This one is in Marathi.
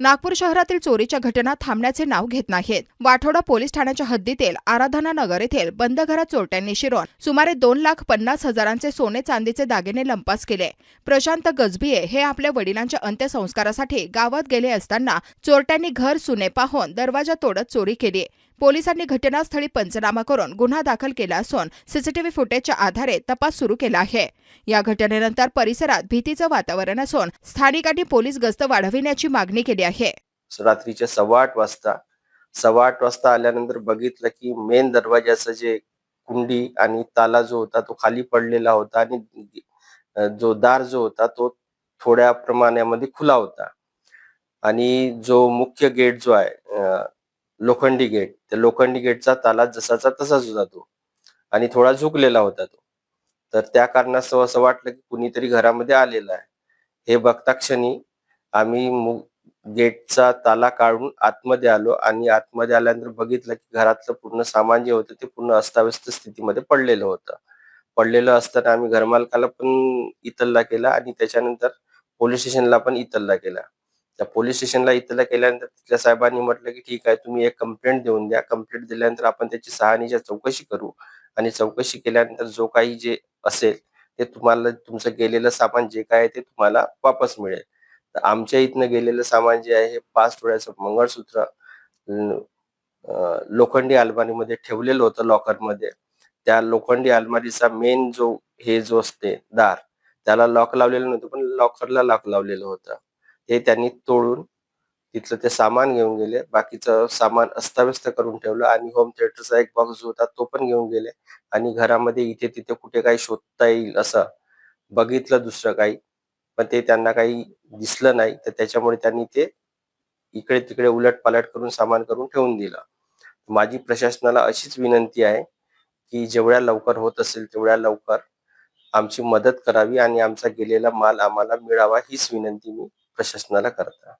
नागपूर शहरातील चोरीच्या घटना थांबण्याचे नाव घेत नाहीत. वाठोडा पोलीस ठाण्याच्या हद्दीतील आराधना नगर येथील बंद घरात चोरट्यांनी शिरून सुमारे दोन लाख पन्नास हजारांचे सोने चांदीचे दागिने लंपास केले. प्रशांत गजबिये हे आपल्या वडिलांच्या अंत्यसंस्कारासाठी गावात गेले असताना चोरट्यांनी घर सुने पाहून दरवाजा तोडत चोरी केली. पोलिसांनी घटनास्थळी पंचनामा करून गुन्हा दाखल केला असून सीसीटीव्ही फुटेजच्या आधारे तपास सुरू केला आहे. या घटनेनंतर परिसरात भीतीचं वातावरण असून स्थानिकांनी पोलीस गस्त वाढविण्याची मागणी केली आहे. रात्रीच्या सव्वा आठ वाजता सव्वा आठ वाजता आल्यानंतर बघितलं की मेन दरवाजाचं जे कुंडी आणि ताला जो होता तो खाली पडलेला होता आणि जो दार जो होता तो थोड्या प्रमाणामध्ये खुला होता. आणि जो मुख्य गेट जो आहे लोखंडी गेट. त्या लोखंडी गेटचा ताला जसाचा तसाच होता तो. आणि थोडा झुकलेला होता तो. तर त्या कारणास्तव असं वाटलं की कुणीतरी घरामध्ये आलेलं आहे. हे बघता क्षणी आम्ही गेटचा ताला काढून आतमध्ये आलो आणि आतमध्ये आल्यानंतर बघितलं की घरातलं पूर्ण सामान जे होतं ते पूर्ण अस्ताव्यस्त स्थितीमध्ये पडलेलं होतं. पडलेलं असताना आम्ही घरमालकाला पण इतल्ला केला आणि त्याच्यानंतर पोलीस स्टेशनला पण इतल्ला केला. त्या पोलीस स्टेशनला इथल्या केल्यानंतर तिथल्या साहेबांनी म्हटलं की ठीक आहे तुम्ही एक कंप्लेंट देऊन द्या. कंप्लेंट दिल्यानंतर आपण त्याची सहानीच्या चौकशी करू. आणि चौकशी केल्यानंतर जो काही जे असेल ते तुम्हाला तुमचं गेलेलं सामान जे काय आहे ते तुम्हाला वापस मिळेल. तर आमच्या इथनं गेलेलं सामान जे आहे हे पाच तोळ्याचं मंगळसूत्र लोखंडी अलमारीमध्ये ठेवलेलं होतं लॉकरमध्ये. त्या लोखंडी अलमारीचा मेन जो हे जो असते दार त्याला लॉक लावलेलं नव्हतं पण लॉकरला लॉक लावलेलं होतं. हे त्यांनी तोडून तिथलं ते सामान घेऊन गेले. बाकीचं सामान अस्ताव्यस्त करून ठेवलं आणि होम थिएटरचा एक बॉक्स जो होता तो पण घेऊन गेले. आणि घरामध्ये इथे तिथे कुठे काही शोधता येईल असं बघितलं दुसरं काही. पण ते त्यांना काही दिसलं नाही. तर त्याच्यामुळे त्यांनी ते इकडे तिकडे उलट पालट करून सामान करून ठेवून दिलं. माझी प्रशासनाला अशीच विनंती आहे की जेवढ्या लवकर होत असेल तेवढ्या लवकर आमची मदत करावी आणि आमचा गेलेला माल आम्हाला मिळावा हीच विनंती मी प्रशासनाला करता.